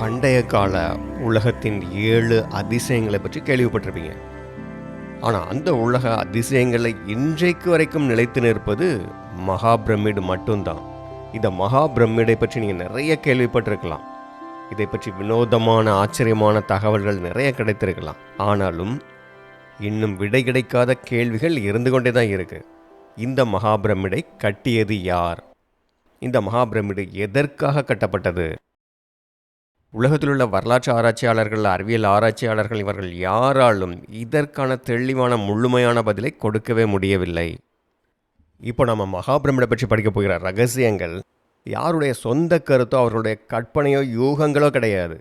பண்டைய கால உலகத்தின் ஏழு அதிசயங்களை பற்றி கேள்விப்பட்டிருப்பீங்க. ஆனால் அந்த உலக அதிசயங்களை இன்றைக்கு வரைக்கும் நிலைத்து நிற்பது மகா பிரமிடு மட்டும்தான். இந்த மகா பிரமிடை பற்றி நீங்கள் நிறைய கேள்விப்பட்டிருக்கலாம். இதை பற்றி வினோதமான ஆச்சரியமான தகவல்கள் நிறைய கிடைத்திருக்கலாம். ஆனாலும் இன்னும் விடை கிடைக்காத கேள்விகள் இருந்து கொண்டே தான் இருக்கு. இந்த மகாபிரமிடை கட்டியது யார்? இந்த மகாபிரமிடு எதற்காக கட்டப்பட்டது? உலகத்தில் உள்ள வரலாற்று ஆராய்ச்சியாளர்கள் அறிவியல் ஆராய்ச்சியாளர்கள் இவர்கள் யாராலும் இதற்கான தெளிவான முழுமையான பதிலை கொடுக்கவே முடியவில்லை. இப்போ நம்ம மகாபிரமிடை பற்றி படிக்க போகிற ரகசியங்கள் யாருடைய சொந்த கருத்தோ அவர்களுடைய கற்பனையோ யூகங்களோ கிடையாது.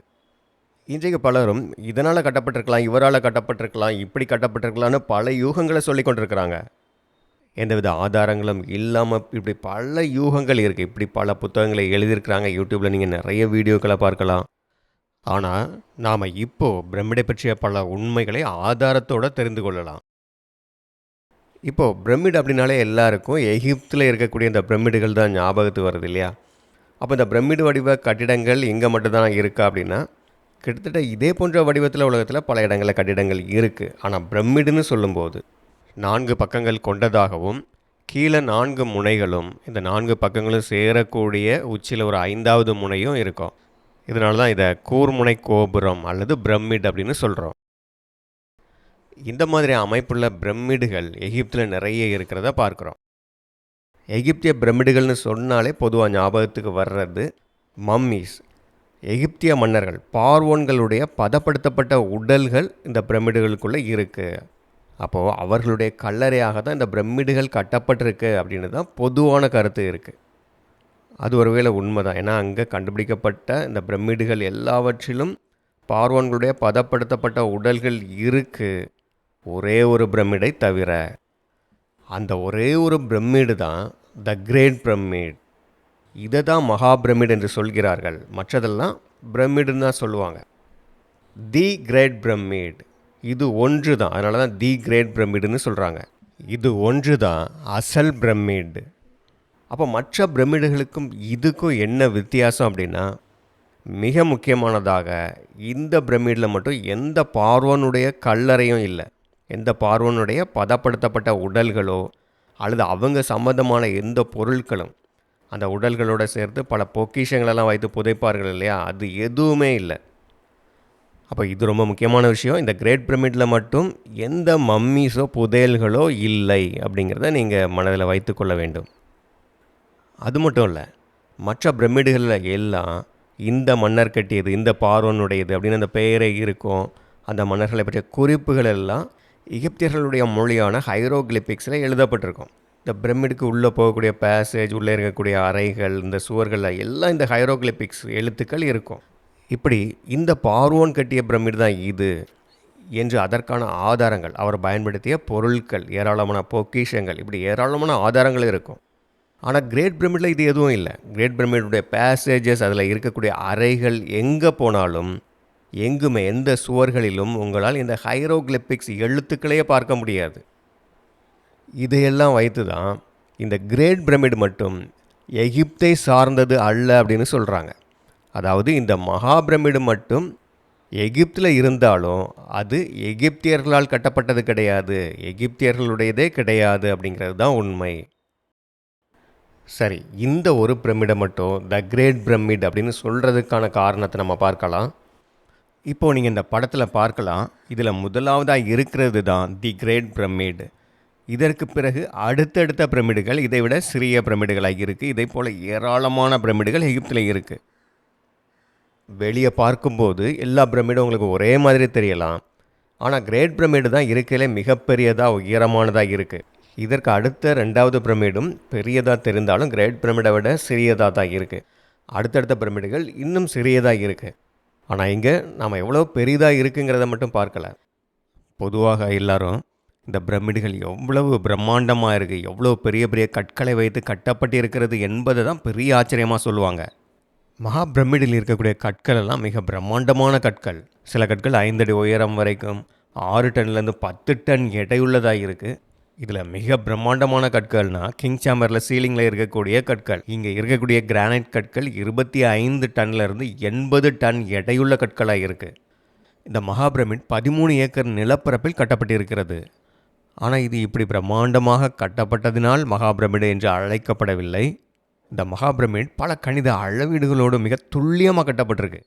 இன்றைக்கு பலரும் இதனால் கட்டப்பட்டிருக்கலாம் இவரால் கட்டப்பட்டிருக்கலாம் இப்படி கட்டப்பட்டிருக்கலாம்னு பல யூகங்களை சொல்லி கொண்டிருக்கிறாங்க. எந்தவித ஆதாரங்களும் இல்லாமல் இப்படி பல யூகங்கள் இருக்குது இப்படி பல புத்தகங்களை எழுதியிருக்கிறாங்க. யூடியூப்பில் நீங்கள் நிறைய வீடியோக்களை பார்க்கலாம். ஆனால் நாம் இப்போது பிரமிடை பற்றிய பல உண்மைகளை ஆதாரத்தோடு தெரிந்து கொள்ளலாம். இப்போது பிரமிட் அப்படின்னாலே எல்லாருக்கும் எகிப்தில் இருக்கக்கூடிய இந்த பிரமிடுகள் தான் ஞாபகத்து வருது இல்லையா? அப்போ இந்த பிரமிடு வடிவ கட்டிடங்கள் இங்கே மட்டும்தான் இருக்கா அப்படின்னா கிட்டத்தட்ட இதே போன்ற வடிவத்தில் உலகத்தில் பல இடங்களில் கட்டிடங்கள் இருக்குது ஆனால் பிரமிடுன்னு சொல்லும்போது நான்கு பக்கங்கள் கொண்டதாகவும் கீழே நான்கு முனைகளும் இந்த நான்கு பக்கங்களும் சேரக்கூடிய உச்சியில் ஒரு ஐந்தாவது முனையும் இருக்கும். இதனால தான் இதை கூர்முனை கோபுரம் அல்லது பிரமிட் அப்படின்னு சொல்கிறோம் இந்த மாதிரி அமைப்புள்ள பிரமிடுகள் எகிப்தில் நிறைய இருக்கிறத பார்க்குறோம். எகிப்திய பிரமிடுகள்னு சொன்னாலே பொதுவாக ஞாபகத்துக்கு வர்றது மம்மிஸ். எகிப்திய மன்னர்கள் பார்வோன்களுடைய பதப்படுத்தப்பட்ட உடல்கள் இந்த பிரமிடுகளுக்குள்ளே இருக்குது அப்போது அவர்களுடைய கல்லறையாக தான் இந்த பிரமிடுகள் கட்டப்பட்டிருக்கு அப்படின்னு தான் பொதுவான கருத்து இருக்குது அது ஒருவேளை உண்மைதான். ஏன்னா அங்கே கண்டுபிடிக்கப்பட்ட இந்த பிரமிடுகள் எல்லாவற்றிலும் பார்வன்களுடைய பதப்படுத்தப்பட்ட உடல்கள் இருக்குது ஒரே ஒரு பிரமிடை தவிர அந்த ஒரே ஒரு பிரமிடு தான் த கிரேட் பிரமிட். இதை தான் மகா பிரமிட் என்று சொல்கிறார்கள். மற்றதெல்லாம் பிரமிடுன்னு தான் சொல்லுவாங்க. The great pyramid. இது ஒன்று தான் அதனால தான் தி கிரேட் பிரமிடுன்னு சொல்கிறாங்க இது ஒன்று தான் அசல் பிரமிடு. அப்போ மற்ற பிரமிடுகளுக்கும் இதுக்கும் என்ன வித்தியாசம் அப்படின்னா மிக முக்கியமானதாக இந்த பிரமிடில் மட்டும் எந்த பார்வனுடைய கல்லறையும் இல்லை. எந்த பார்வனுடைய பதப்படுத்தப்பட்ட உடல்களோ அல்லது அவங்க சம்மந்தமான எந்த பொருட்களும் அந்த உடல்களோடு சேர்த்து பல பொக்கிஷங்களெல்லாம் வைத்து புதைப்பார்கள் இல்லையா? அது எதுவுமே இல்லை. அப்போ இது ரொம்ப முக்கியமான விஷயம். இந்த கிரேட் பிரமிடில் மட்டும் எந்த மம்மீஸோ புதையல்களோ இல்லை அப்படிங்கிறத நீங்கள் மனதில் வைத்துக்கொள்ள வேண்டும். அது மட்டும் இல்லை மற்ற பிரமிடுகளில் எல்லாம் இந்த மன்னர் கட்டியது இந்த பார்வனுடையது அப்படின்னு அந்த பெயரே இருக்கும். அந்த மன்னர்களை பற்றிய குறிப்புகள் எல்லாம் எகிப்தியர்களுடைய மொழியான ஹைரோகிளிபிக்ஸில் எழுதப்பட்டிருக்கும். இந்த பிரமிடுக்கு உள்ளே போகக்கூடிய பேசேஜ் உள்ளே இருக்கக்கூடிய அறைகள் இந்த சுவர்களில் எல்லாம் இந்த ஹைரோகிளிபிக்ஸ் எழுத்துக்கள் இருக்கும். இப்படி இந்த பார்வோன் கட்டிய பிரமிடு தான் இது என்று அதற்கான ஆதாரங்கள் அவர் பயன்படுத்திய பொருட்கள் ஏராளமான பொக்கிஷங்கள் இப்படி ஏராளமான ஆதாரங்கள் இருக்கும். ஆனால் கிரேட் பிரமிடில் இது எதுவும் இல்லை. கிரேட் பிரமிடுடைய பேசேஜஸ் அதில் இருக்கக்கூடிய அறைகள் எங்கே போனாலும் எங்குமே எந்த சுவர்களிலும் உங்களால் இந்த ஹைரோகிளிபிக்ஸ் எழுத்துக்களையே பார்க்க முடியாது. இதையெல்லாம் வைத்து தான் இந்த கிரேட் பிரமிட் மட்டும் எகிப்தை சார்ந்தது அல்ல அப்படின்னு சொல்கிறாங்க அதாவது இந்த மகா பிரமிடு மட்டும் எகிப்தில் இருந்தாலும் அது எகிப்தியர்களால் கட்டப்பட்டது கிடையாது எகிப்தியர்களுடையதே கிடையாது அப்படிங்கிறது தான் உண்மை. சரி இந்த ஒரு பிரமிடை மட்டும் த கிரேட் பிரமிட் அப்படின்னு சொல்கிறதுக்கான காரணத்தை நம்ம பார்க்கலாம். இப்போது நீங்கள் இந்த படத்தில் பார்க்கலாம் இதில் முதலாவதாக இருக்கிறது தான் தி கிரேட் பிரமிட் இதற்கு பிறகு அடுத்தடுத்த பிரமிடுகள் இதை விட சிறிய பிரமிடுகளாக இருக்குது இதே போல் ஏராளமான பிரமிடுகள் எகிப்தில் இருக்குது வெளியே பார்க்கும்போது எல்லா பிரமிடும் உங்களுக்கு ஒரே மாதிரி தெரியலாம். ஆனால் கிரேட் பிரமிடு தான் இருக்கையிலே மிகப்பெரியதாக உயரமானதாக இருக்குது இதற்கு அடுத்த ரெண்டாவது பிரமிடும் பெரியதாக தெரிந்தாலும் கிரேட் பிரமிடை விட சிறியதாக தான் இருக்குது அடுத்தடுத்த பிரமிடுகள் இன்னும் சிறியதாக இருக்குது ஆனால் இங்கே நாம் எவ்வளோ பெரிதாக இருக்குங்கிறத மட்டும் பார்க்கல. பொதுவாக எல்லாரும் இந்த பிரமிடுகள் எவ்வளவு பிரம்மாண்டமாக இருக்குது எவ்வளோ பெரிய பெரிய கற்களை வைத்து கட்டப்பட்டு இருக்கிறது என்பதை தான் பெரிய ஆச்சரியமாக சொல்லுவாங்க. மகா பிரமிடில் இருக்கக்கூடிய கற்கள் எல்லாம் மிக பிரம்மாண்டமான கற்கள். சில கற்கள் ஐந்தடி உயரம் வரைக்கும் ஆறு டன்லேருந்து பத்து டன் எடையுள்ளதாக இருக்குது இதில் மிக பிரம்மாண்டமான கற்கள்னா கிங் சாம்பரில் சீலிங்கில் இருக்கக்கூடிய கற்கள். இங்கே இருக்கக்கூடிய கிரானைட் கற்கள் இருபத்தி ஐந்து டன்லேருந்து எண்பது டன் எடையுள்ள கற்களாக இருக்குது இந்த மகாபிரமிட் பதிமூணு ஏக்கர் நிலப்பரப்பில் கட்டப்பட்டிருக்கிறது. ஆனால் இது இப்படி பிரம்மாண்டமாக கட்டப்பட்டதினால் மகாபிரமிடு என்று அழைக்கப்படவில்லை. இந்த மகாபிரமிட் பல கணித அளவீடுகளோடு மிக துல்லியமாக கட்டப்பட்டிருக்கு.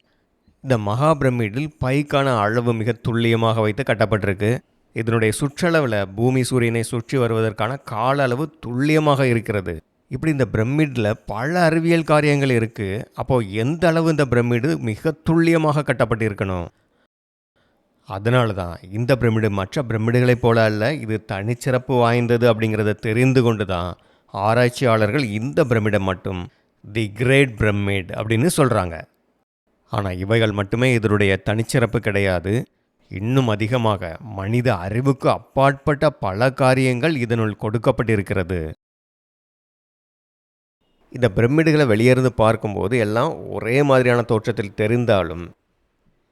இந்த மகாபிரமிடில் பைக்கான அளவு மிக துல்லியமாக வைத்து கட்டப்பட்டிருக்கு. இதனுடைய சுற்றளவில் பூமி சூரியனை சுற்றி வருவதற்கான கால அளவு துல்லியமாக இருக்கிறது. இப்படி இந்த பிரமிடில் பல அறிவியல் காரியங்கள் இருக்குது அப்போது எந்த அளவு இந்த பிரமிடு மிக துல்லியமாக கட்டப்பட்டிருக்கணும்? அதனால தான் இந்த பிரமிடு மற்ற பிரமிடுகளைப் போல அல்ல இது தனிச்சிறப்பு வாய்ந்தது அப்படிங்கிறத தெரிந்து கொண்டு தான் ஆராய்ச்சியாளர்கள் இந்த பிரமிடை மட்டும் தி கிரேட் பிரமிட் அப்படின்னு சொல்கிறாங்க ஆனால் இவைகள் மட்டுமே இதனுடைய தனிச்சிறப்பு கிடையாது. இன்னும் அதிகமாக மனித அறிவுக்கு அப்பாற்பட்ட பல காரியங்கள் இதனுள் கொடுக்கப்பட்டிருக்கிறது. இந்த பிரமிடுகளை வெளியிருந்து பார்க்கும்போது எல்லாம் ஒரே மாதிரியான தோற்றத்தில் தெரிந்தாலும்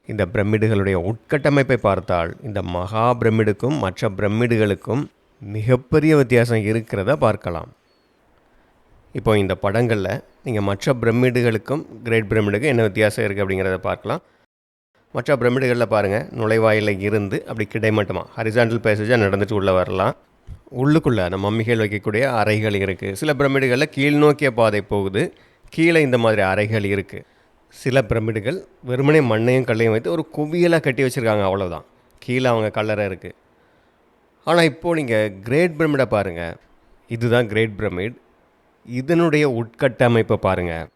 இந்த பிரமிடுகளுடைய உட்கட்டமைப்பை பார்த்தால் இந்த மகா பிரமிடுக்கும் மற்ற பிரமிடுகளுக்கும் மிகப்பெரிய வித்தியாசம் இருக்கிறத பார்க்கலாம். இப்போ இந்த படங்களில் நீங்கள் மற்ற பிரமிடுகளுக்கும் கிரேட் பிரமிடுக்கும் என்ன வித்தியாசம் இருக்குது அப்படிங்கிறத பார்க்கலாம். மற்ற பிரமிடுகளில் பாருங்கள் நுழைவாயில் இருந்து அப்படி கிடைமட்டமாக ஹரிசாண்டல் பேசேஜாக நடந்துட்டு உள்ளே வரலாம். உள்ளுக்குள்ளே அந்த மம்மிகள் வைக்கக்கூடிய அறைகள் இருக்குது சில பிரமிடுகளில் கீழ்நோக்கிய பாதை போகுது. கீழே இந்த மாதிரி அறைகள் இருக்குது சில பிரமிடுகள் வெறுமனே மண்ணையும் கல்லையும் வைத்து ஒரு குவியலாக கட்டி வச்சுருக்காங்க. அவ்வளோதான் கீழே அவங்க கல்லறை இருக்குது ஆனால் இப்போது நீங்கள் கிரேட் பிரமிடை பாருங்கள் இதுதான் கிரேட் பிரமிட் இதனுடைய உட்கட்டமைப்பை பாருங்கள்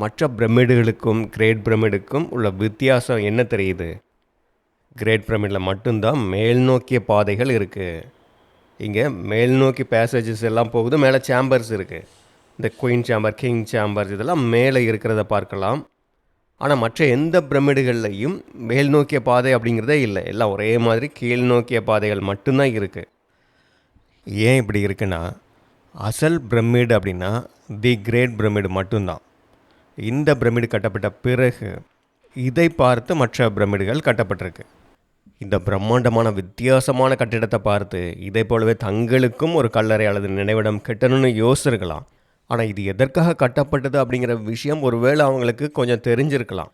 மற்ற பிரமிடுகளுக்கும் கிரேட் பிரமிடுக்கும் உள்ள வித்தியாசம் என்ன தெரியுது? கிரேட் பிரமிடில் மட்டும்தான் மேல் நோக்கிய பாதைகள் இருக்குது இங்கே மேல் நோக்கி பேசேஜஸ் எல்லாம் போகுது மேலே சேம்பர்ஸ் இருக்குது இந்த குயின் சேம்பர் கிங் சேம்பர்ஸ் இதெல்லாம் மேலே இருக்கிறத பார்க்கலாம். ஆனால் மற்ற எந்த பிரமிடுகள்லையும் மேல் நோக்கிய பாதை அப்படிங்கிறதே இல்லை. எல்லாம் ஒரே மாதிரி கீழ் நோக்கிய பாதைகள் மட்டும்தான் இருக்குது ஏன் இப்படி இருக்குன்னா அசல் பிரமிடு அப்படின்னா தி கிரேட் பிரமிடு மட்டும்தான். இந்த பிரமிடு கட்டப்பட்ட பிறகு இதை பார்த்து மற்ற பிரமிடுகள் கட்டப்பட்டிருக்கு. இந்த பிரம்மாண்டமான வித்தியாசமான கட்டிடத்தை பார்த்து இதை போலவே தங்களுக்கும் ஒரு கல்லறை அல்லது நினைவிடம் கட்டணும்னு யோசிச்சிருக்கலாம். ஆனால் இது எதற்காக கட்டப்பட்டது அப்படிங்கிற விஷயம் ஒருவேளை அவங்களுக்கு கொஞ்சம் தெரிஞ்சிருக்கலாம்.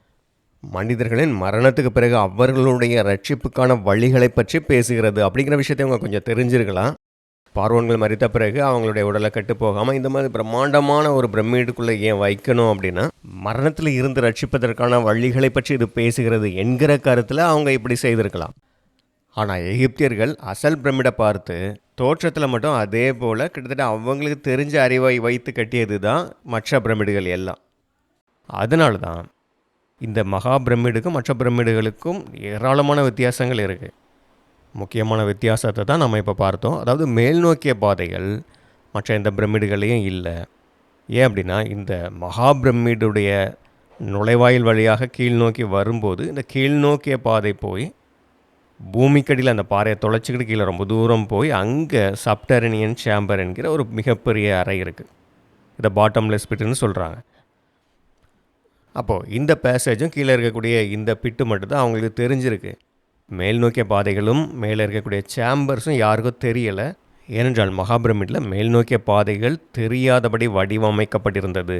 மனிதர்களின் மரணத்துக்கு பிறகு அவர்களுடைய ரட்சிப்புக்கான வழிகளை பற்றி பேசுகிறது அப்படிங்கிற விஷயத்தை அவங்க கொஞ்சம் தெரிஞ்சிருக்கலாம். பார்வன்கள் மறித்த பிறகு அவங்களுடைய உடலை கட்டு போகாமல் இந்த மாதிரி பிரம்மாண்டமான ஒரு பிரமிடுக்குள்ளே ஏன் வைக்கணும் அப்படின்னா மரணத்தில் இருந்து ரட்சிப்பதற்கான வழிகளை பற்றி இது பேசுகிறது என்கிற கருத்தில் அவங்க இப்படி செய்திருக்கலாம். ஆனால் எகிப்தியர்கள் அசல் பிரமிடை பார்த்து தோற்றத்தில் மட்டும் அதே போல் கிட்டத்தட்ட அவங்களுக்கு தெரிஞ்ச அறிவை வைத்து கட்டியது தான் மற்ற பிரமிடுகள் எல்லாம். அதனால தான் இந்த மகா பிரமிடுக்கும் மற்ற பிரமிடுகளுக்கும் ஏராளமான வித்தியாசங்கள் இருக்குது முக்கியமான வித்தியாசத்தை தான் நம்ம இப்போ பார்த்தோம். அதாவது மேல்நோக்கிய பாதைகள் மற்ற எந்த பிரமிடுகளையும் இல்லை. ஏன் அப்படின்னா இந்த மகா பிரமிடுடைய நுழைவாயில் வழியாக கீழ் நோக்கி வரும்போது இந்த கீழ் நோக்கிய பாதை போய் பூமிக்கடியில் அந்த பாறையை தொலைச்சிக்கிட்டு கீழே ரொம்ப தூரம் போய் அங்கே சப்டரனியன் சேம்பர் என்கிற ஒரு மிகப்பெரிய அறை இருக்குது இதை பாட்டம்லெஸ் பிட்டுன்னு சொல்கிறாங்க அப்போது இந்த பேசேஜும் கீழே இருக்கக்கூடிய இந்த பிட்டு மட்டும்தான் அவங்களுக்கு தெரிஞ்சிருக்கு. மேல் நோக்கிய பாதைகளும் மேலே இருக்கக்கூடிய சேம்பர்ஸும் யாருக்கும் தெரியலை. ஏனென்றால் மகாபிரமிடில் மேல் நோக்கிய பாதைகள் தெரியாதபடி வடிவமைக்கப்பட்டிருந்தது.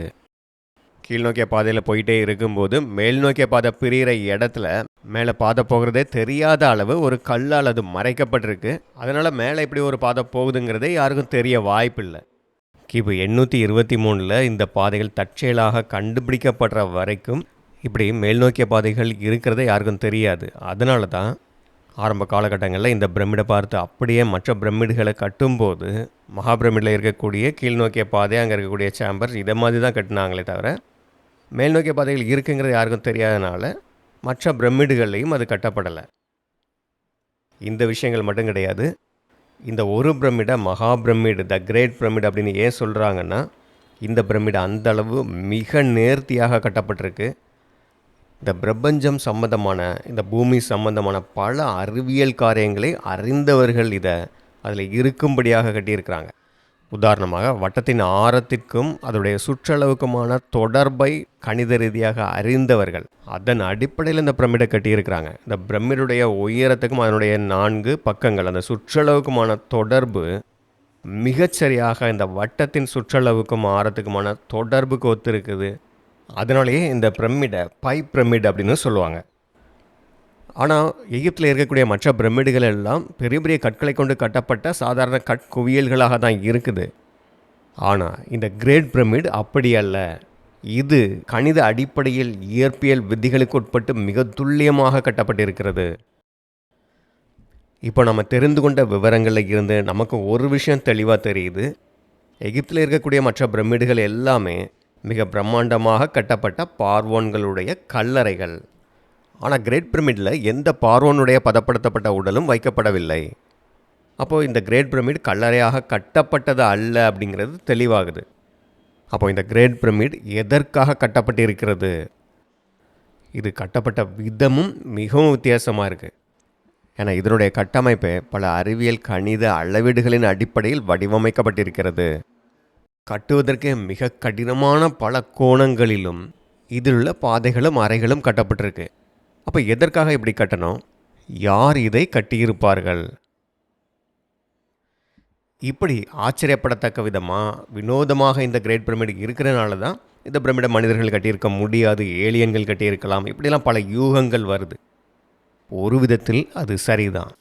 கீழ் நோக்கிய பாதையில் போயிட்டே இருக்கும்போது மேல் நோக்கிய பாதை பிரிகிற இடத்துல மேலே பாதை போகிறதே தெரியாத அளவு ஒரு கல்லால் அது மறைக்கப்பட்டிருக்கு. அதனால் மேலே இப்படி ஒரு பாதை போகுதுங்கிறதே யாருக்கும் தெரிய வாய்ப்பில்லை. கிபு எண்ணூற்றி இருபத்தி மூணில் இந்த பாதைகள் தற்செயலாக கண்டுபிடிக்கப்படுற வரைக்கும் இப்படி மேல்நோக்கிய பாதைகள் இருக்கிறதே யாருக்கும் தெரியாது. அதனால தான் ஆரம்ப காலகட்டங்களில் இந்த பிரமிடை பார்த்து அப்படியே மற்ற பிரமிடுகளை கட்டும்போது மகாபிரமிடில் இருக்கக்கூடிய கீழ்நோக்கிய பாதை அங்கே இருக்கக்கூடிய சேம்பர்ஸ் இதை மாதிரி தான் கட்டினாங்களே தவிர மேல்நோக்கிய பாதைகள் இருக்குங்கிறது யாருக்கும் தெரியாதனால மற்ற பிரமிடுகள்லையும் அது கட்டப்படலை. இந்த விஷயங்கள் மட்டும் கிடையாது. இந்த ஒரு பிரமிடை மகா பிரமிடு த கிரேட் பிரமிட் அப்படின்னு ஏன் சொல்கிறாங்கன்னா இந்த பிரமிடு அந்த அளவு மிக நேர்த்தியாக கட்டப்பட்டிருக்கு. இந்த பிரபஞ்சம் சம்பந்தமான இந்த பூமி சம்பந்தமான பல அறிவியல் காரியங்களை அறிந்தவர்கள் இதை அதில் இருக்கும்படியாக கட்டியிருக்கிறாங்க. உதாரணமாக வட்டத்தின் ஆரத்திற்கும் அதனுடைய சுற்றளவுக்குமான தொடர்பை கணித ரீதியாக அறிந்தவர்கள் அதன் அடிப்படையில் இந்த பிரமிடை கட்டியிருக்கிறாங்க. இந்த பிரமிடுடைய உயரத்துக்கும் அதனுடைய நான்கு பக்கங்கள் அந்த சுற்றளவுக்குமான தொடர்பு மிகச்சரியாக இந்த வட்டத்தின் சுற்றளவுக்கும் ஆரத்துக்குமான தொடர்புக்கு ஒத்து இருக்குது அதனாலேயே இந்த பிரமிடை பை பிரமிட் அப்படின்னு சொல்லுவாங்க. ஆனால் எகிப்தில் இருக்கக்கூடிய மற்ற பிரமிடுகள் எல்லாம் பெரிய பெரிய கற்களை கொண்டு கட்டப்பட்ட சாதாரண கற்குவியல்களாக தான் இருக்குது. ஆனால் இந்த கிரேட் பிரமிட் அப்படி அல்ல. இது கணித அடிப்படையில் இயற்பியல் விதிகளுக்கு உட்பட்டு மிக துல்லியமாக கட்டப்பட்டிருக்கிறது. இப்போ நம்ம தெரிந்து கொண்ட விவரங்களில் இருந்து நமக்கு ஒரு விஷயம் தெளிவாக தெரியுது. எகிப்தில் இருக்கக்கூடிய மற்ற பிரமிடுகள் எல்லாமே மிக பிரம்மாண்டமாக கட்டப்பட்ட பார்வோன்களுடைய கல்லறைகள். ஆனால் கிரேட் பிரமிடில் எந்த பார்வோனுடைய பதப்படுத்தப்பட்ட உடலும் வைக்கப்படவில்லை. அப்போது இந்த கிரேட் பிரமிட் கல்லறையாக கட்டப்பட்டது அல்ல அப்படிங்கிறது தெளிவாகுது. அப்போது இந்த கிரேட் பிரமிட் எதற்காக கட்டப்பட்டிருக்கிறது? இது கட்டப்பட்ட விதமும் மிகவும் வித்தியாசமாக இருக்குது ஏன்னா இதனுடைய கட்டமைப்பு பல அறிவியல் கணித அளவீடுகளின் அடிப்படையில் வடிவமைக்கப்பட்டிருக்கிறது. கட்டுவதற்கு மிக கடினமான பல கோணங்களிலும் இதில் உள்ள பாதைகளும் அறைகளும் கட்டப்பட்டிருக்கு. அப்போ எதற்காக இப்படி கட்டணும்? யார் இதை கட்டியிருப்பார்கள்? இப்படி ஆச்சரியப்படத்தக்க விதமாக வினோதமாக இந்த கிரேட் பிரமிடு இருக்கிறனால தான் இந்த பிரமிடை மனிதர்கள் கட்டியிருக்க முடியாது ஏலியன்கள் கட்டியிருக்கலாம் இப்படிலாம் பல யூகங்கள் வருது. ஒரு விதத்தில் அது சரிதான்.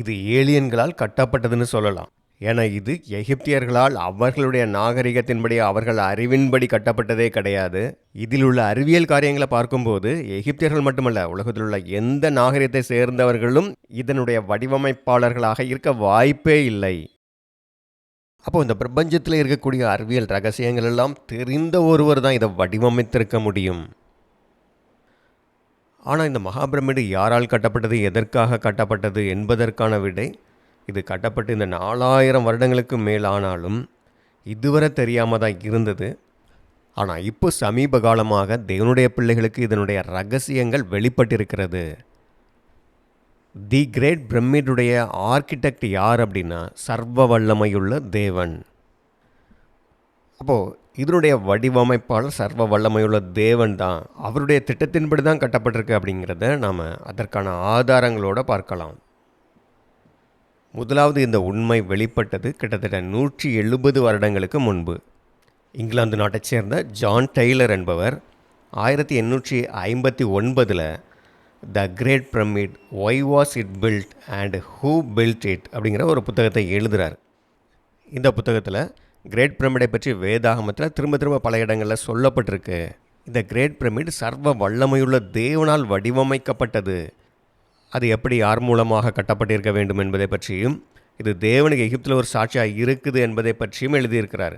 இது ஏலியன்களால் கட்டப்பட்டதுன்னு சொல்லலாம். ஏன்னா இது எகிப்தியர்களால் அவர்களுடைய நாகரிகத்தின்படி அவர்கள் அறிவின்படி கட்டப்பட்டதே கிடையாது. இதில் உள்ள அறிவியல் காரியங்களை பார்க்கும்போது எகிப்தியர்கள் மட்டுமல்ல உலகத்தில் உள்ள எந்த நாகரிகத்தை சேர்ந்தவர்களும் இதனுடைய வடிவமைப்பாளர்களாக இருக்க வாய்ப்பே இல்லை. அப்போ இந்த பிரபஞ்சத்தில் இருக்கக்கூடிய அறிவியல் ரகசியங்கள் எல்லாம் தெரிந்த ஒருவர் தான் இதை வடிவமைத்திருக்க முடியும். ஆனால் இந்த மகாபிரமிடு யாரால் கட்டப்பட்டது எதற்காக கட்டப்பட்டது என்பதற்கான விடை இது கட்டப்பட்டு இந்த நாலாயிரம் வருடங்களுக்கு மேலானாலும் இதுவரை தெரியாமல் தான் இருந்தது. ஆனால் இப்போ சமீப காலமாக தேவனுடைய பிள்ளைகளுக்கு இதனுடைய ரகசியங்கள் வெளிப்பட்டிருக்கிறது. தி கிரேட் பிரமிடுடைய ஆர்கிடெக்ட் யார் அப்படின்னா சர்வ வல்லமையுள்ள தேவன். அப்போது இதனுடைய வடிவமைப்பாளர் சர்வ வல்லமையுள்ள தேவன் தான். அவருடைய திட்டத்தின்படி தான் கட்டப்பட்டிருக்கு அப்படிங்கிறத நாம் அதற்கான ஆதாரங்களோடு பார்க்கலாம். முதலாவது இந்த உண்மை வெளிப்பட்டது கிட்டத்தட்ட நூற்றி எழுபது வருடங்களுக்கு முன்பு. இங்கிலாந்து நாட்டைச் சேர்ந்த ஜான் டெய்லர் என்பவர் ஆயிரத்தி எண்ணூற்றி ஐம்பத்தி ஒன்பதில் the great pyramid why was it built and who built it அப்படிங்கிற ஒரு புத்தகத்தை எழுதுகிறார் இந்த புத்தகத்தில் கிரேட் பிரமிடை பற்றி வேதாகமத்தில் திரும்ப திரும்ப பல இடங்களில் சொல்லப்பட்டிருக்கு. இந்த கிரேட் பிரமிட் சர்வ வல்லமையுள்ள தேவனால் வடிவமைக்கப்பட்டது. அது எப்படி யார் மூலமாக கட்டப்பட்டிருக்க வேண்டும் என்பதை பற்றியும் இது தேவனுக்கு எகிப்தில் ஒரு சாட்சியாக இருக்குது என்பதை பற்றியும் எழுதியிருக்கிறார்.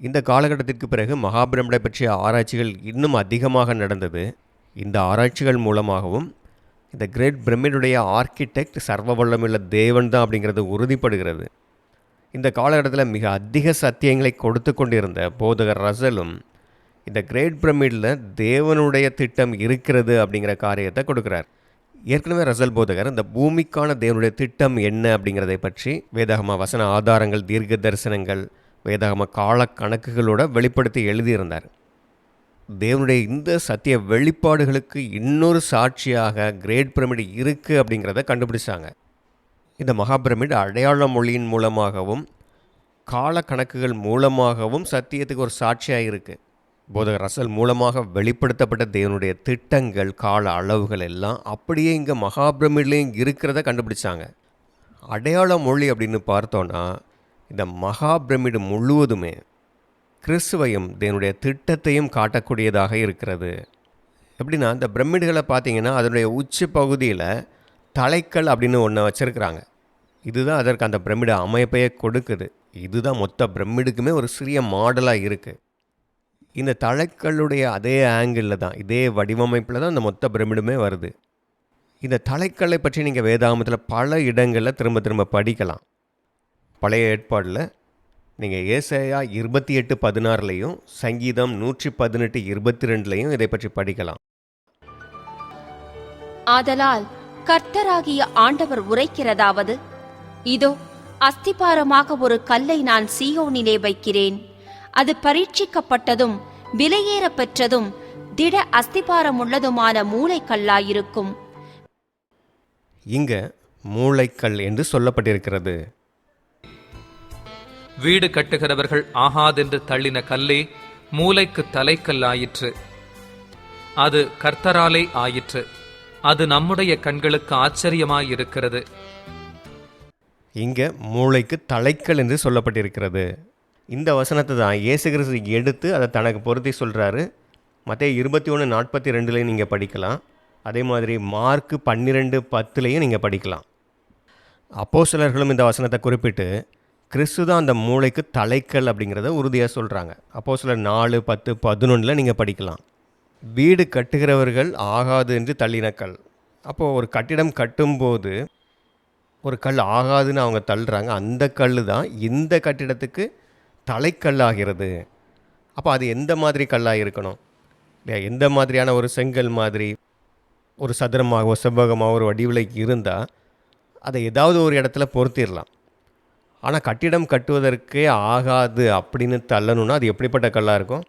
இந்த காலகட்டத்திற்கு பிறகு மகாபிரமிடை பற்றிய ஆராய்ச்சிகள் இன்னும் அதிகமாக நடந்தது. இந்த ஆராய்ச்சிகள் மூலமாகவும் இந்த கிரேட் பிரமிடுடைய ஆர்கிடெக்ட் சர்வ வல்லமுள்ள தேவன் தான் அப்படிங்கிறது உறுதிப்படுகிறது. இந்த காலகட்டத்தில் மிக அதிக சத்தியங்களை கொடுத்து கொண்டிருந்த போதகர் ரசலும் இந்த கிரேட் பிரமிடில் தேவனுடைய திட்டம் இருக்கிறது அப்படிங்கிற காரியத்தை கொடுக்குறார். ஏற்கனவே ரசல் போதகர் இந்த பூமிக்கான தேவனுடைய திட்டம் என்ன அப்படிங்கிறதை பற்றி வேதாகம வசன ஆதாரங்கள் தீர்க்க தரிசனங்கள் வேதாகம கால கணக்குகளோட வெளிப்படுத்தி எழுதியிருந்தார். தேவனுடைய இந்த சத்திய வெளிப்பாடுகளுக்கு இன்னொரு சாட்சியாக கிரேட் பிரமிடு இருக்குது அப்படிங்கிறத கண்டுபிடிச்சாங்க. இந்த மகாபிரமிட் அடையாள மொழியின் மூலமாகவும் கால கணக்குகள் மூலமாகவும் சத்தியத்துக்கு ஒரு சாட்சியாக இருக்குது போதகர் ரசல் மூலமாக வெளிப்படுத்தப்பட்ட தேவனுடைய திட்டங்கள் கால அளவுகள் எல்லாம் அப்படியே இங்கே மகாபிரமிட்லேயும் இருக்கிறத கண்டுபிடிச்சாங்க. அடையாள மொழி அப்படின்னு பார்த்தோன்னா இந்த மகாபிரமிடு முழுவதுமே கிறிஸ்துவையும் தேவனுடைய திட்டத்தையும் காட்டக்கூடியதாக இருக்கிறது. எப்படின்னா இந்த பிரமிடுகளை பார்த்தீங்கன்னா அதனுடைய உச்சி பகுதியில் தலைக்கல் அப்படின்னு ஒன்று வச்சுருக்கிறாங்க. இதுதான் அதற்கு அந்த பிரமிடு அமைப்பையே கொடுக்குது. இதுதான் மொத்த பிரமிடுக்குமே ஒரு சிறிய மாடலாக இருக்குது இந்த தலைக்களுடைய அதே ஆங்கிளில் தான் இதே வடிவமைப்பில் தான் இந்த மொத்த பிரமிடுமே வருது. இந்த தலைக்கல்லை பற்றி நீங்கள் வேதாமத்தில் பல இடங்களில் திரும்ப திரும்ப படிக்கலாம். பழைய ஏற்பாடில் நீங்கள் ஏசையா இருபத்தி எட்டு பதினாறுலையும் சங்கீதம் நூற்றி பதினெட்டு இருபத்தி ரெண்டுலையும் இதை பற்றி படிக்கலாம். ஆதலால் கர்த்தராகிய ஆண்டவர் உரைக்கிறதாவது இதோ அஸ்திபாரமாக ஒரு கல்லை நான் சீயோனிலே வைக்கிறேன். அது பரீட்சிக்கப்பட்டதும் விலையேறப் பெற்றதும் திட அஸ்திபாரமுள்ளதுமான மூளைக்கல்லாயிருக்கும். இங்கே மூளைக்கல் என்று சொல்லப்பட்டிருக்கிறது. வீடு கட்டுகிறவர்கள் ஆகாதென்று தள்ளின கல்லே மூலைக்கு தலைக்கல்லாயிற்று. அது கர்த்தராலே ஆயிற்று. அது நம்முடைய கண்களுக்கு ஆச்சரியமாயிருக்கிறது. இங்கே மூளைக்கு தலைக்கல் என்று சொல்லப்பட்டிருக்கிறது. இந்த வசனத்தை தான் இயேசு கிறிஸ்து எடுத்து அதை தனக்கு பொருத்தி சொல்கிறாரு மற்ற இருபத்தி ஒன்று நாற்பத்தி ரெண்டுலேயும் நீங்கள் படிக்கலாம். அதே மாதிரி மார்க்கு பன்னிரெண்டு பத்துலேயும் நீங்கள் படிக்கலாம். அப்போஸ்தலர்களும் இந்த வசனத்தை குறிப்பிட்டு கிறிஸ்து தான் அந்த மூளைக்கு தலைக்கல் அப்படிங்கிறத உறுதியாக சொல்கிறாங்க அப்போஸ்தலர் நாலு பத்து பதினொன்றில் நீங்கள் படிக்கலாம். வீடு கட்டுகிறவர்கள் ஆகாது என்று தள்ளின கல். அப்போது ஒரு கட்டிடம் கட்டும்போது ஒரு கல் ஆகாதுன்னு அவங்க தள்ளுறாங்க. அந்த கல் தான் இந்த கட்டிடத்துக்கு தலைக்கல்லாகிறது. அப்போ அது எந்த மாதிரி கல்லாக இருக்கணும்? இல்லையா எந்த மாதிரியான ஒரு செங்கல் மாதிரி ஒரு சதுரமாகவோ செவ்வகமாகவோ ஒரு வடிவில் இருந்தால் அதை ஏதாவது ஒரு இடத்துல பொருத்திடலாம் ஆனால் கட்டிடம் கட்டுவதற்கே ஆகாது அப்படின்னு தள்ளணும்னா அது எப்படிப்பட்ட கல்லாக இருக்கும்?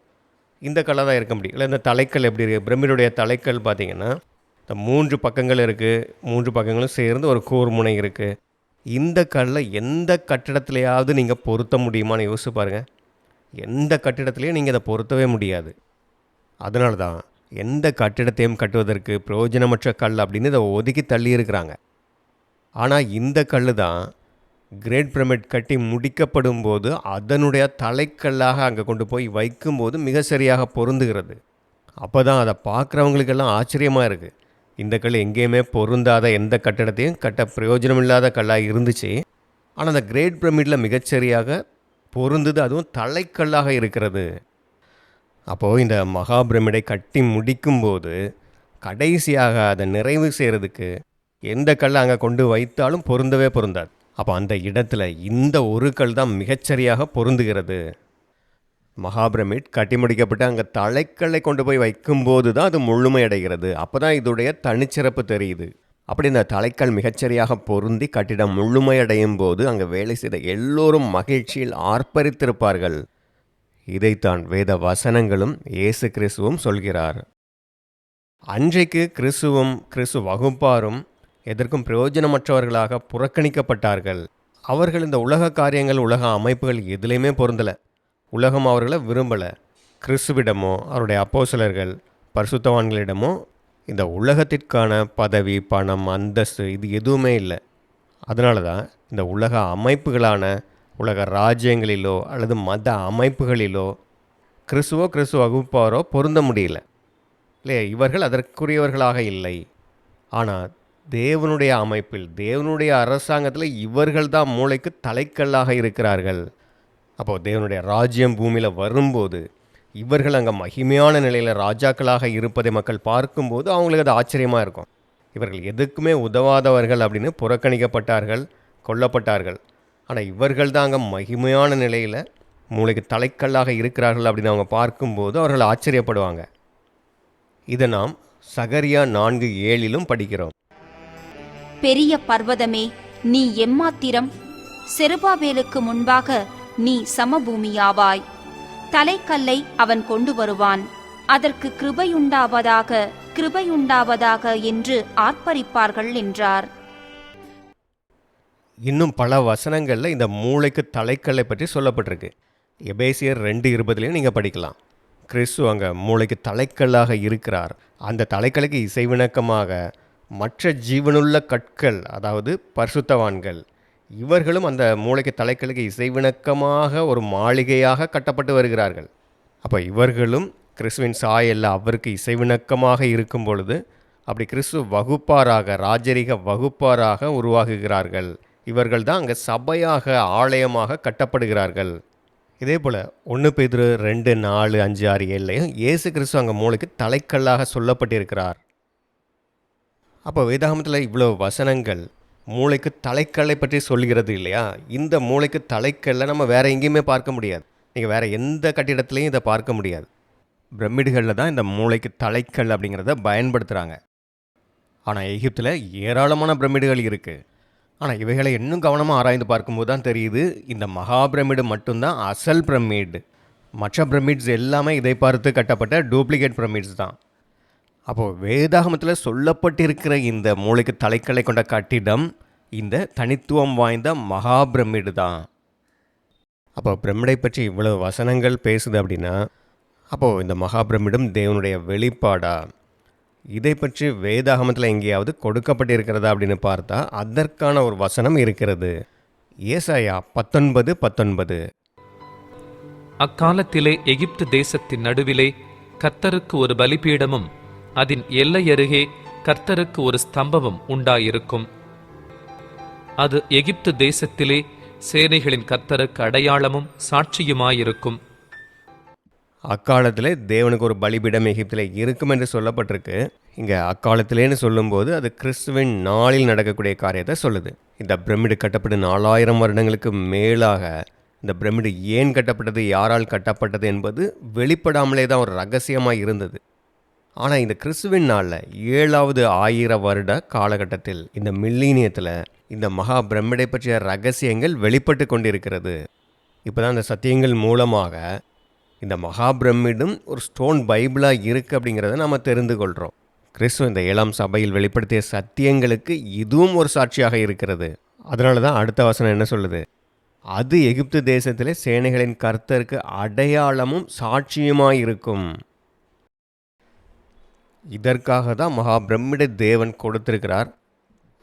இந்த கல்லாக தான் இருக்க முடியும். இல்லை இந்த தலைக்கல் எப்படி இருக்குது பிரமிடுடைய தலைக்கல் பார்த்திங்கன்னா இந்த மூன்று பக்கங்கள் இருக்குது மூன்று பக்கங்களும் சேர்ந்து ஒரு கூர்முனை இருக்குது இந்த கல்லை எந்த கட்டிடத்துலையாவது நீங்கள் பொருத்த முடியுமான்னு யோசிச்சு பாருங்கள் எந்த கட்டிடத்துலையும் நீங்கள் அதை பொருத்தவே முடியாது. அதனால தான் எந்த கட்டிடத்தையும் கட்டுவதற்கு பிரயோஜனமற்ற கல் அப்படின்னு இதை ஒதுக்கி தள்ளி இருக்கிறாங்க. ஆனால் இந்த கல் தான் கிரேட் பிரமிட் கட்டி முடிக்கப்படும் போது அதனுடைய தலைக்கல்லாக அங்கே கொண்டு போய் வைக்கும்போது மிக சரியாக பொருந்துகிறது. அப்போ தான் அதை பார்க்குறவங்களுக்கெல்லாம் ஆச்சரியமாக இருக்குது இந்த கல் எங்கேயுமே பொருந்தாத எந்த கட்டடத்தையும் கட்ட பிரயோஜனம் இல்லாத கல்லாக இருந்துச்சு. ஆனால் அந்த கிரேட் பிரமிடில் மிகச்சரியாக பொருந்தது அதுவும் தலைக்கல்லாக இருக்கிறது. அப்போது இந்த மகா பிரமிடை கட்டி முடிக்கும்போது கடைசியாக அதை நிறைவு செய்கிறதுக்கு எந்த கல்லை அங்கே கொண்டு வைத்தாலும் பொருந்தவே பொருந்தாது. அப்போ அந்த இடத்துல இந்த ஒரு கல் தான் மிகச்சரியாக பொருந்துகிறது. மகாபிரமிட் கட்டி முடிக்கப்பட்டு அங்கே தலைக்கல்லை கொண்டு போய் வைக்கும்போது தான் அது முழுமையடைகிறது. அப்போ தான் இதோடைய தனிச்சிறப்பு தெரியுது. அப்படி இந்த தலைக்கல் மிகச்சரியாக பொருந்தி கட்டிடம் முழுமையடையும் போது அங்கே வேலை செய்த எல்லோரும் மகிழ்ச்சியில் ஆர்ப்பரித்திருப்பார்கள். இதைத்தான் வேத வசனங்களும் இயேசு கிறிஸ்துவும் சொல்கிறார். அன்றைக்கு கிறிஸ்துவும் கிறிஸ்து வகுப்பாரும் எதற்கும் பிரயோஜனமற்றவர்களாக புறக்கணிக்கப்பட்டார்கள். அவர்கள் இந்த உலக காரியங்கள் உலக அமைப்புகள் எதுலேயுமே பொருந்தலை. உலகம் அவர்களை விரும்பலை. கிறிஸ்துவிடமோ அவருடைய அப்போசிலர்கள் பரிசுத்தவான்களிடமோ இந்த உலகத்திற்கான பதவி பணம் அந்தஸ்து இது எதுவுமே இல்லை. அதனால தான் இந்த உலக அமைப்புகளான உலக ராஜ்யங்களிலோ அல்லது மத அமைப்புகளிலோ கிறிஸ்துவோ கிறிஸ்துவ வகுப்பாரோ பொருந்த முடியல. இல்லையா? இவர்கள் அதற்குரியவர்களாக இல்லை. ஆனால் தேவனுடைய அமைப்பில் தேவனுடைய அரசாங்கத்தில் இவர்கள் தான் மூளைக்கு தலைக்கல்லாக இருக்கிறார்கள். அப்போது தேவனுடைய ராஜ்யம் பூமியில் வரும்போது இவர்கள் அங்கே மகிமையான நிலையில் ராஜாக்களாக இருப்பதை மக்கள் பார்க்கும்போது அவங்களுக்கு அது ஆச்சரியமாக இருக்கும். இவர்கள் எதுக்குமே உதவாதவர்கள் அப்படின்னு புறக்கணிக்கப்பட்டார்கள் கொல்லப்பட்டார்கள். ஆனால் இவர்கள் தான் அங்கே மகிமையான நிலையில் மூளைக்கு தலைக்கல்லாக இருக்கிறார்கள் அப்படின்னு அவங்க பார்க்கும்போது அவர்கள் ஆச்சரியப்படுவாங்க. இதை நாம் சகரியா நான்கு ஏழிலும் படிக்கிறோம். பெரிய பர்வதமே நீ எம்மாத்திரம் செருபாவேலுக்கு முன்பாக நீ சமபூமியாவாய். தலைக்கல்லை அவன் கொண்டு வருவான். அதற்கு கிருபையுண்டாவதாக கிருபையுண்டாவதாக என்று ஆர்ப்பரிப்பார்கள் என்றார். இன்னும் பல வசனங்களில் இந்த மூளைக்கு தலைக்கல்லை பற்றி சொல்லப்பட்டிருக்கு. எபேசியர் ரெண்டு இருபதுலையும் நீங்கள் படிக்கலாம். கிறிஸ்து அங்கே மூளைக்கு தலைக்கல்லாக இருக்கிறார். அந்த தலைக்கலுக்கு இசைவிணக்கமாக மற்ற ஜீவனுள்ள கற்கள் அதாவது பரிசுத்தவான்கள் இவர்களும் அந்த மூளைக்கு தலைக்கலுக்கு இசைவிணக்கமாக ஒரு மாளிகையாக கட்டப்பட்டு வருகிறார்கள். அப்போ இவர்களும் கிறிஸ்துவின் சாயல்ல அவருக்கு இசைவிணக்கமாக இருக்கும் பொழுது அப்படி கிறிஸ்து வகுப்பாராக ராஜரிக வகுப்பாராக உருவாகுகிறார்கள். இவர்கள் தான் அங்கே சபையாக ஆலயமாக கட்டப்படுகிறார்கள். இதே போல் ஒன்று பேதுரு ரெண்டு நாலு அஞ்சு ஆறு ஏழுலையும் இயேசு கிறிஸ்து அங்கே மூளைக்கு தலைக்கல்லாக சொல்லப்பட்டிருக்கிறார். அப்போ வேதாகமத்தில் இவ்வளோ வசனங்கள் மூளைக்கு தலைக்கல்லை பற்றி சொல்கிறது இல்லையா? இந்த மூளைக்கு தலைக்கல்லை நம்ம வேறு எங்கேயுமே பார்க்க முடியாது. நீங்கள் வேறு எந்த கட்டிடத்துலையும் இதை பார்க்க முடியாது. பிரமிடுகளில் தான் இந்த மூளைக்கு தலைக்கல் அப்படிங்கிறத பயன்படுத்துகிறாங்க ஆனால் எகிப்தில் ஏராளமான பிரமிடுகள் இருக்குது ஆனால் இவைகளை இன்னும் கவனமாக ஆராய்ந்து பார்க்கும்போது தான் தெரியுது இந்த மகா பிரமிடு மட்டும்தான் அசல் பிரமிடு. மற்ற பிரமிட்ஸ் எல்லாமே இதை பார்த்து கட்டப்பட்ட டூப்ளிகேட் பிரமிட்ஸ் தான். அப்போது வேதாகமத்தில் சொல்லப்பட்டிருக்கிற இந்த மூளைக்கு தலைக்கலை கொண்ட கட்டிடம் இந்த தனித்துவம் வாய்ந்த மகா பிரமிடு தான். அப்போ பிரமிடை பற்றி இவ்வளவு வசனங்கள் பேசுது அப்படின்னா அப்போது இந்த மகாபிரமிடம் தேவனுடைய வெளிப்பாடா? இதை பற்றி வேதாகமத்தில் எங்கேயாவது கொடுக்கப்பட்டிருக்கிறதா அப்படின்னு பார்த்தா அதற்கான ஒரு வசனம் இருக்கிறது. ஏசாயா பத்தொன்பது பத்தொன்பது. அக்காலத்திலே எகிப்து தேசத்தின் நடுவிலே கத்தருக்கு ஒரு பலிபீடமும் அதன் எல்லை அருகே கர்த்தருக்கு ஒரு ஸ்தம்பமும் உண்டாயிருக்கும். அது எகிப்து தேசத்திலே சேனைகளின் கர்த்தருக்கு அடையாளமும் சாட்சியுமாயிருக்கும். அக்காலத்தில் தேவனுக்கு ஒரு பலிபீடம் எகிப்தில் இருக்கும் என்று சொல்லப்பட்டிருக்கு. இங்கே அக்காலத்திலேன்னு சொல்லும்போது அது கிறிஸ்துவின் நாளில் நடக்கக்கூடிய காரியத்தை சொல்லுது. இந்த பிரமிடு கட்டப்பட்டு நாலாயிரம் வருடங்களுக்கு மேலாக இந்த பிரமிடு ஏன் கட்டப்பட்டது யாரால் கட்டப்பட்டது என்பது வெளிப்படாமலே தான் ஒரு ரகசியமாக இருந்தது. ஆனால் இந்த கிறிஸ்துவின் நாளில் ஏழாவது ஆயிர வருட காலகட்டத்தில் இந்த மில்லீனியத்தில் இந்த மகா பிரம்மிடை பற்றிய ரகசியங்கள் வெளிப்பட்டு கொண்டிருக்கிறது. இப்போ தான் இந்த சத்தியங்கள் மூலமாக இந்த மகா பிரமிடும் ஒரு ஸ்டோன் பைபிளாக இருக்குது அப்படிங்கிறத நம்ம தெரிந்து கொள்கிறோம் கிறிஸ்துவ இந்த ஏழாம் சபையில் வெளிப்படுத்திய சத்தியங்களுக்கு இதுவும் ஒரு சாட்சியாக இருக்கிறது. அதனால தான் அடுத்த வசனம் என்ன சொல்லுது? அது எகிப்து தேசத்திலே சேனைகளின் கர்த்தருக்கு அடையாளமும் சாட்சியுமாயிருக்கும். இருக்கும் இதற்காக தான் மகா பிரமிட தேவன் கொடுத்திருக்கிறார்.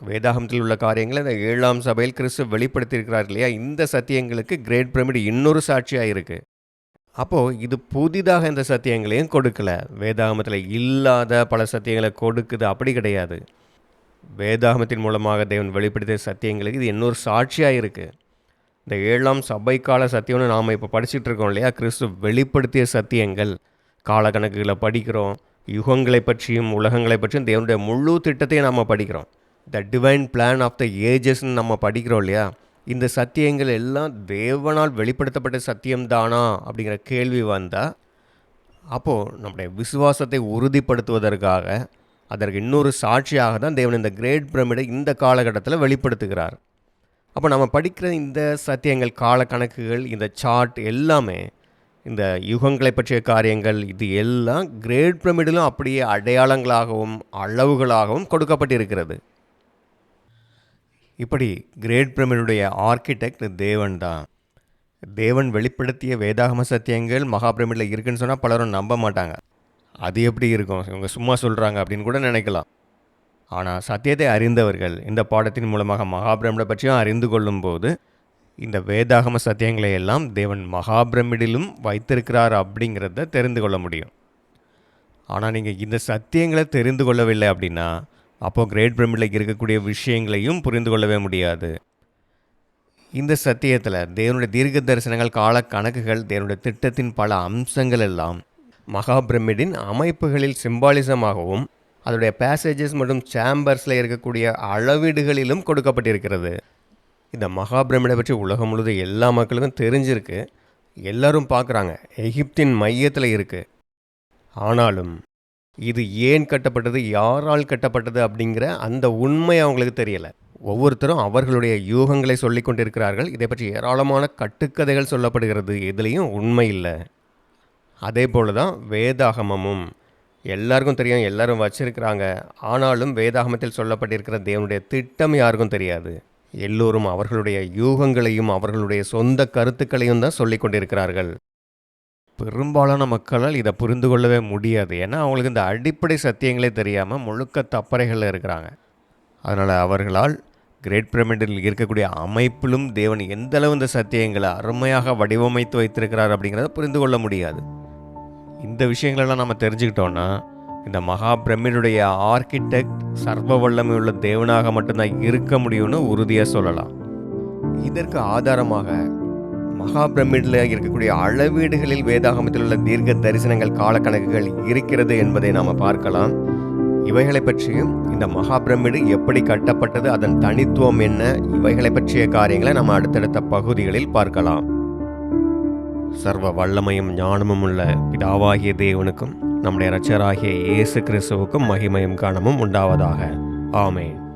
வேதாகமத்தில் உள்ள காரியங்களை இந்த ஏழாம் சபையில் கிறிஸ்து வெளிப்படுத்தியிருக்கிறார் இல்லையா? இந்த சத்தியங்களுக்கு கிரேட் பிரமிடு இன்னொரு சாட்சியாக இருக்குது அப்போது இது புதிதாக இந்த சத்தியங்களையும் கொடுக்கல. வேதாகமத்தில் இல்லாத பல சத்தியங்களை கொடுக்குது. அப்படி கிடையாது. வேதாகமத்தின் மூலமாக தேவன் வெளிப்படுத்திய சத்தியங்களுக்கு இது இன்னொரு சாட்சியாக இருக்குது இந்த ஏழாம் சபைக்கால சத்தியம்னு நாம் இப்போ படிச்சுட்டு இருக்கோம் இல்லையா? கிறிஸ்து வெளிப்படுத்திய சத்தியங்கள். காலக்கணக்குகளை படிக்கிறோம். யுகங்களை பற்றியும் உலகங்களை பற்றியும் தேவனுடைய முழு திட்டத்தையும் நம்ம படிக்கிறோம். The divine plan of the ஏஜஸ்ன்னு நம்ம படிக்கிறோம் இல்லையா? இந்த சத்தியங்கள் எல்லாம் தேவனால் வெளிப்படுத்தப்பட்ட சத்தியம்தானா அப்படிங்கிற கேள்வி வந்தால் அப்போது நம்முடைய விசுவாசத்தை உறுதிப்படுத்துவதற்காக அதற்கு இன்னொரு சாட்சியாக தான் தேவன் இந்த கிரேட் பிரமிடை இந்த காலகட்டத்தில் வெளிப்படுத்துகிறார். அப்போ நம்ம படிக்கிற இந்த சத்தியங்கள் கால கணக்குகள் இந்த சார்ட் எல்லாமே இந்த யுகங்களை பற்றிய காரியங்கள் இது எல்லாம் கிரேட் பிரமிடிலும் அப்படியே அடையாளங்களாகவும் அளவுகளாகவும் கொடுக்கப்பட்டிருக்கிறது. இப்படி கிரேட் பிரமிடுடைய ஆர்கிடெக்ட் தேவன் தான். தேவன் வெளிப்படுத்திய வேதாகம சத்தியங்கள் மகாபிரமிடில் இருக்குன்னு சொன்னால் பலரும் நம்ப மாட்டாங்க. அது எப்படி இருக்கும்? இவங்க சும்மா சொல்கிறாங்க அப்படின்னு கூட நினைக்கலாம். ஆனால் சத்தியத்தை அறிந்தவர்கள் இந்த பாடத்தின் மூலமாக மகாபிரமிடை பற்றியும் அறிந்து கொள்ளும்போது இந்த வேதாகம சத்தியங்களை எல்லாம் தேவன் மகாபிரமிடிலும் வைத்திருக்கிறார் அப்படிங்கிறத தெரிந்து கொள்ள முடியும். ஆனால் நீங்கள் இந்த சத்தியங்களை தெரிந்து கொள்ளவில்லை அப்படின்னா அப்போது கிரேட் பிரமிடில் இருக்கக்கூடிய விஷயங்களையும் புரிந்து கொள்ளவே முடியாது. இந்த சத்தியத்தில் தேவனுடைய தீர்க்க தரிசனங்கள் கால கணக்குகள் தேவனுடைய திட்டத்தின் பல அம்சங்கள் எல்லாம் மகாபிரமிடின் அமைப்புகளில் சிம்பாலிசமாகவும் அதோடைய பேசேஜஸ் மற்றும் சேம்பர்ஸில் இருக்கக்கூடிய அளவீடுகளிலும் கொடுக்கப்பட்டிருக்கிறது. இந்த மகாபிரமிடை பற்றி உலகம் முழுவதும் எல்லா மக்களுக்கும் தெரிஞ்சிருக்கு. எல்லாரும் பார்க்குறாங்க. எகிப்தின் மையத்தில் இருக்குது ஆனாலும் இது ஏன் கட்டப்பட்டது? யாரால் கட்டப்பட்டது? அப்படிங்கிற அந்த உண்மை அவங்களுக்கு தெரியலை. ஒவ்வொருத்தரும் அவர்களுடைய யூகங்களை சொல்லி கொண்டிருக்கிறார்கள். இதை பற்றி ஏராளமான கட்டுக்கதைகள் சொல்லப்படுகிறது. எதுலேயும் உண்மை இல்லை. அதே போல தான் வேதாகமமும். எல்லாருக்கும் தெரியும். எல்லாரும் வச்சிருக்கிறாங்க. ஆனாலும் வேதாகமத்தில் சொல்லப்பட்டிருக்கிற தேவனுடைய திட்டம் யாருக்கும் தெரியாது. எல்லோரும் அவர்களுடைய யூகங்களையும் அவர்களுடைய சொந்த கருத்துக்களையும் தான் சொல்லி கொண்டிருக்கிறார்கள். பெரும்பாலான மக்களால் இதை புரிந்து கொள்ளவே முடியாது. ஏன்னா அவங்களுக்கு இந்த அடிப்படை சத்தியங்களே தெரியாமல் முழுக்க தப்பறைகளில் இருக்கிறாங்க. அதனால் அவர்களால் கிரேட் பிரமிடில் இருக்கக்கூடிய அமைப்பிலும் தேவன் எந்த அளவு இந்த சத்தியங்களை அருமையாக வடிவமைத்து வைத்திருக்கிறார் அப்படிங்கிறத புரிந்து கொள்ள முடியாது. இந்த விஷயங்களெல்லாம் நம்ம தெரிஞ்சுக்கிட்டோன்னா இந்த மகா பிரமிடுடைய ஆர்கிடெக்ட் சர்வ வல்லமை உள்ள தேவனாக மட்டும்தான் இருக்க முடியும்னு உறுதியாக சொல்லலாம். இதற்கு ஆதாரமாக மகா பிரமிடில் இருக்கக்கூடிய அளவீடுகளில் வேதாகமத்தில் உள்ள தீர்க்க தரிசனங்கள் காலக்கணக்குகள் இருக்கிறது என்பதை நாம் பார்க்கலாம். இவைகளை பற்றியும் இந்த மகா பிரமிடு எப்படி கட்டப்பட்டது அதன் தனித்துவம் என்ன இவைகளை பற்றிய காரியங்களை நம்ம அடுத்தடுத்த பகுதிகளில் பார்க்கலாம். சர்வ வல்லமையும் ஞானமும் உள்ள பிதாவாகிய தேவனுக்கும் நம்முடைய இரட்சராகிய இயேசு கிறிஸ்துவுக்கும் மகிமையும் காணமும் உண்டாவதாக. ஆமென்.